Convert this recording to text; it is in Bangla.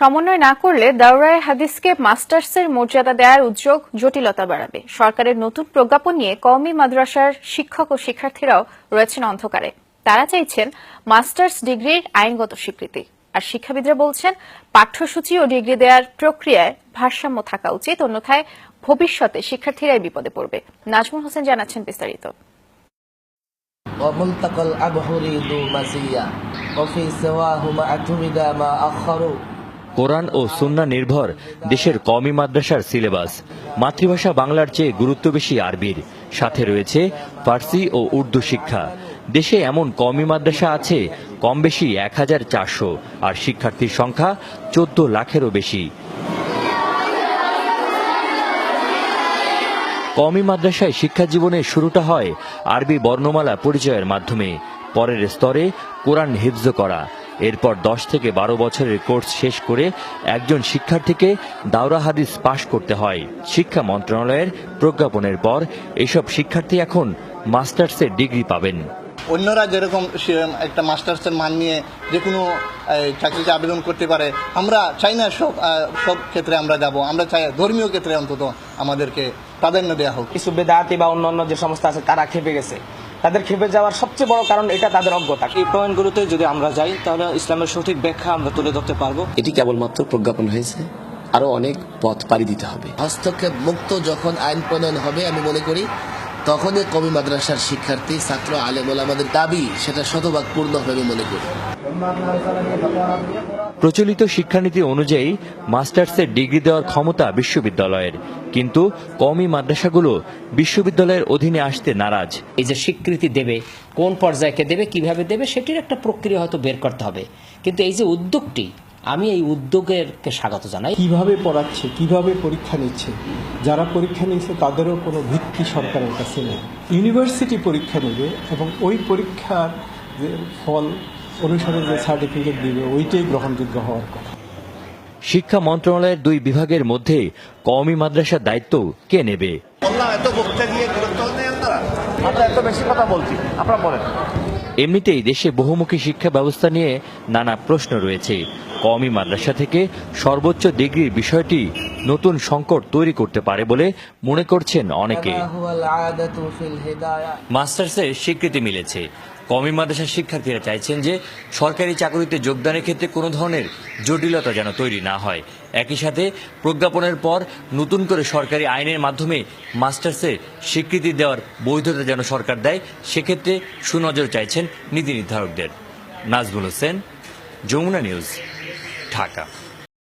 সমন্বয় না করলে দাউরায় হাদিসকে মাস্টার্সের মর্যাদা দেওয়ার উদ্যোগ জটিলতা বাড়াবে সরকারের নতুন প্রজ্ঞাপন নিয়ে কওমি মাদ্রাসার শিক্ষক ও শিক্ষার্থীরাও রয়েছেন অন্ধকারে তারা চাইছেন মাস্টার্স ডিগ্রির আইনগত স্বীকৃতি আর শিক্ষাবিদরা বলছেন পাঠ্যসূচি ও ডিগ্রি দেওয়ার প্রক্রিয়ায় ভারসাম্য থাকা উচিত অন্যথায় ভবিষ্যতে শিক্ষার্থীরাই বিপদে পড়বে নাজমুল হোসেন জানাচ্ছেন বিস্তারিত وملتقى الأبحر ذو مزية وفي سواهما اعتمد ما أخروا কোরআন ও সুন্না নির্ভর দেশের কমি মাদ্রাসার সিলেবাস। মাতৃভাষা বাংলার চেয়ে গুরুত্ব বেশি আরবির। সাথে রয়েছে ফার্সি ও উর্দু শিক্ষা। দেশে এমন কমি মাদ্রাসা আছে কম বেশি এক হাজার চারশো, আর শিক্ষার্থীর সংখ্যা চোদ্দ লাখেরও বেশি। কমি মাদ্রাসায় শিক্ষা জীবনের শুরুটা হয় আরবি বর্ণমালা পরিচয়ের মাধ্যমে। পরের স্তরে কোরআন হিফজ করা। এরপর দশ থেকে বারো বছরের কোর্স শেষ করে একজন শিক্ষার্থীকে দাওরা হাদিস পাশ করতে হয়। শিক্ষা মন্ত্রণালয়ের প্রজ্ঞাপনের পর এসব শিক্ষার্থী এখন মাস্টার্সের ডিগ্রি পাবেন। অন্যরা যেরকম একটা মাস্টার্সের মান নিয়ে যে কোনো চাকরিতে আবেদন করতে পারে আমরা চাই না সব সব ক্ষেত্রে আমরা যাব। আমরা চাই ধর্মীয় ক্ষেত্রে অন্তত আমাদেরকে প্রাধান্য দেওয়া হোক। কিছু বেদাতি বা অন্যান্য যে সংস্থা আছে তারা খেপে গেছে। তাদের খেপে যাওয়ার সবচেয়ে বড় কারণ এটা তাদের অজ্ঞতা। এই পয়েন্টগুলোতে যদি আমরা যাই তাহলে ইসলামের সঠিক ব্যাখ্যা আমরা তুলে ধরতে পারব। এটি কেবলমাত্র প্রজ্ঞাপন হয়েছে। আরও অনেক পথ পাড়ি দিতে হবে। হস্তক্ষেপ মুক্ত যখন আইন প্রণয়ন হবে আমি মনে করি তখনই কবি মাদ্রাসার শিক্ষার্থী ছাত্র আলেম আমাদের দাবি সেটা শতভাগ পূর্ণ হবে মনে করি। প্রচলিত শিক্ষানীতি অনুযায়ী মাস্টার্সের ডিগ্রি দেওয়ার ক্ষমতা বিশ্ববিদ্যালয়ের। কিন্তু কমি মাদ্রাসাগুলো বিশ্ববিদ্যালয়ের অধীনে আসতে নারাজ। এই যে স্বীকৃতি দেবে কোন পর্যায়কে দেবে কীভাবে দেবে সেটির একটা প্রক্রিয়া হয়তো বের করতে হবে। কিন্তু এই যে উদ্যোগটি আমি এই উদ্যোগেরকে স্বাগত জানাই। কীভাবে পড়াচ্ছে কীভাবে পরীক্ষা নিচ্ছে? যারা পরীক্ষা নিচ্ছে তাদেরও কোনো ভিত্তি সরকারের কাছে নেই। ইউনিভার্সিটি পরীক্ষা নেবে এবং ওই পরীক্ষার যে ফল অনুসারে যে সার্টিফিকেট দিবে ওইটাই গ্রহণযোগ্য হওয়ার কথা। শিক্ষা মন্ত্রণালয়ের দুই বিভাগের মধ্যে কওমি মাদ্রাসার দায়িত্ব কে নেবে? এমনিতেই দেশে বহুমুখী শিক্ষা ব্যবস্থা নিয়ে নানা প্রশ্ন রয়েছে। কওমি মাদ্রাসা থেকে সর্বোচ্চ ডিগ্রির বিষয়টি নতুন সংকট তৈরি করতে পারে বলে মনে করছেন অনেকে। মাস্টার্সের স্বীকৃতি মিলেছে। কমি মাদ্রাসার শিক্ষার্থীরা চাইছেন যে সরকারি চাকরিতে যোগদানের ক্ষেত্রে কোনো ধরনের জটিলতা যেন তৈরি না হয়। একই সাথে প্রজ্ঞাপনের পর নতুন করে সরকারি আইনের মাধ্যমে মাস্টার্সের স্বীকৃতি দেওয়ার বৈধতা যেন সরকার দেয়, সেক্ষেত্রে সুনজর চাইছেন নীতি নির্ধারকদের। নাজমুল হোসেন, যমুনা নিউজ, ঢাকা।